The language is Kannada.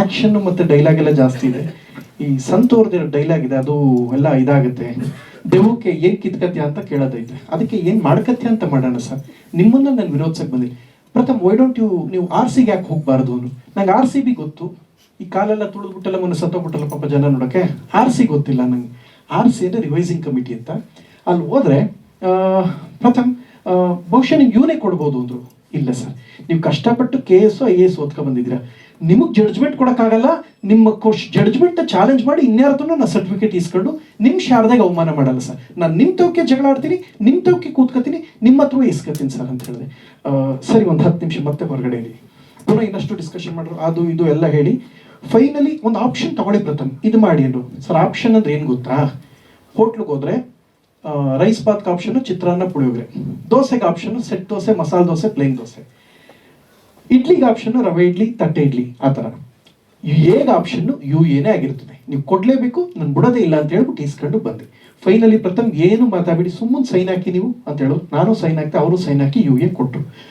ಆಕ್ಷನ್ ಮತ್ತೆ ಡೈಲಾಗ್ ಎಲ್ಲ ಜಾಸ್ತಿ ಇದೆ. ಈ ಸಂತೋರ್ದ ಡೈಲಾಗ್ ಇದೆ, ಅದು ಎಲ್ಲ ಇದಾಗುತ್ತೆ. ದೆವ್ವಕ್ಕೆ ಏನ್ ಕಿತ್ಕತ್ಯ ಅಂತ ಕೇಳೋದೈತೆ. ಅದಕ್ಕೆ ಏನ್ ಮಾಡ್ಕತ್ಯ ಅಂತ ಮಾಡೋಣ ಸರ್. ನಿಮ್ಮನ್ನ ನಾನು ವಿರೋಧಿಸಕ್ ಬಂದಿಲ್ಲ ಪ್ರಥಮ ವೈ ಡೋಂಟ್ ಯು ನೀವು ಆರ್ ಸಿಗೆ ಯಾಕೆ ಹೋಗ್ಬಾರ್ದು ಅವನು? ನಂಗೆ ಆರ್ ಸಿ ಬಿ ಗೊತ್ತು. ಈ ಕಾಲೆಲ್ಲ ತುಳಿದ್ಬಿಟ್ಟಲ್ಲ ಮೊನ್ನೆ ಸತ್ತೋಗ್ಬಿಟ್ಟಲ್ಲ ಪಾಪ ಜನ ನೋಡಕ್ಕೆ ಆರ್ ಸಿ ಗೊತ್ತಿಲ್ಲ ನಂಗೆ. ಆರ್ ಸಿ ಅಂದ್ರೆ ರಿವೈಸಿಂಗ್ ಕಮಿಟಿ ಅಂತ. ಅಲ್ಲಿ ಹೋದ್ರೆ ಪ್ರಥಮ್ ಬಹುಶಃ ನಿಮ್ಗೆ ಇವನೇ ಕೊಡ್ಬೋದು ಅಂದ್ರು. ಇಲ್ಲ ಸರ್. ನೀವು ಕಷ್ಟಪಟ್ಟು K S I A S ಓದ್ಕೊ ಬಂದಿದ್ದೀರಾ. ನಿಮಗೆ ಜಡ್ಜ್ಮೆಂಟ್ ಕೊಡೋಕ್ಕಾಗಲ್ಲ, ನಿಮ್ಮ ಕೋಶ್ ಜಡ್ಜ್ಮೆಂಟ್ ಚಾಲೆಂಜ್ ಮಾಡಿ ಇನ್ಯಾರತ್ರ ನಾನು ಸರ್ಟಿಫಿಕೇಟ್ ಇಸ್ಕೊಂಡು ನಿಮ್ಮ ಶಾರದಾಗ ಅವಮಾನ ಮಾಡಲ್ಲ ಸರ್. ನಾನು ನಿಮ್ಮ ತೋಕೆ ಜಗಳ ಆಡ್ತೀನಿ ನಿಮ್ಮ ತೋಕೆ ಕೂತ್ಕೋತೀನಿ, ನಿಮ್ಮ ಹತ್ರ ಇಸ್ಕೊತೀನಿ ಸರ್ ಅಂತ ಹೇಳಿದೆ ಸರಿ ಒಂದು ಹತ್ತು ನಿಮಿಷ ಮತ್ತೆ ಹೊರಗಡೆ ಇರಿ. ಪುನಃ ಇನ್ನಷ್ಟು ಡಿಸ್ಕಷನ್ ಮಾಡಿದ್ರು ಅದು ಇದು ಎಲ್ಲ ಹೇಳಿ. ಫೈನಲಿ ಒಂದು ಆಪ್ಷನ್ ತಗೊಳ್ಳಿ ಪ್ರಥಮ್. ಇದು ಮಾಡಿ ಅಂದರು. ಸರ್ ಆಪ್ಷನ್ ಅಂದ್ರೆ ಏನು ಗೊತ್ತಾ? ಹೋಟ್ಲಿಗೆ ಹೋದ್ರೆ rice bath option chitranna puliyogare. ದೋಸೆಗೆ option set dosa, masala dosa plane dosa. ಇಡ್ಲಿಗೆ ಆಪ್ಷನ್ ರವೆ ಇಡ್ಲಿ, ತಟ್ಟೆ ಇಡ್ಲಿ, ಆ ಥರ. ಏನ್ ಆಪ್ಷನ್ ಯು ಏನೇ ಆಗಿರ್ತದೆ. ನೀವು ಕೊಡ್ಲೇಬೇಕು, ನಾನು ಬಿಡೋದೇ ಇಲ್ಲ ಅಂತ ಹೇಳ್ಬಿಟ್ಟು ಇಸ್ಕೊಂಡು ಬಂದೆ ಫೈನಲಿ ಪ್ರಥಮ್ ಏನು ಮಾತಾಡಿ ಸುಮ್ಮನೆ ಸೈನ್ ಹಾಕಿ ನೀವು ಅಂತ ಹೇಳೋದು. ನಾನು ಸೈನ್ ಹಾಕ್ತೆ, ಅವರು ಸೈನ್ ಹಾಕಿ ಯು ಎ ಕೊಟ್ಟರು.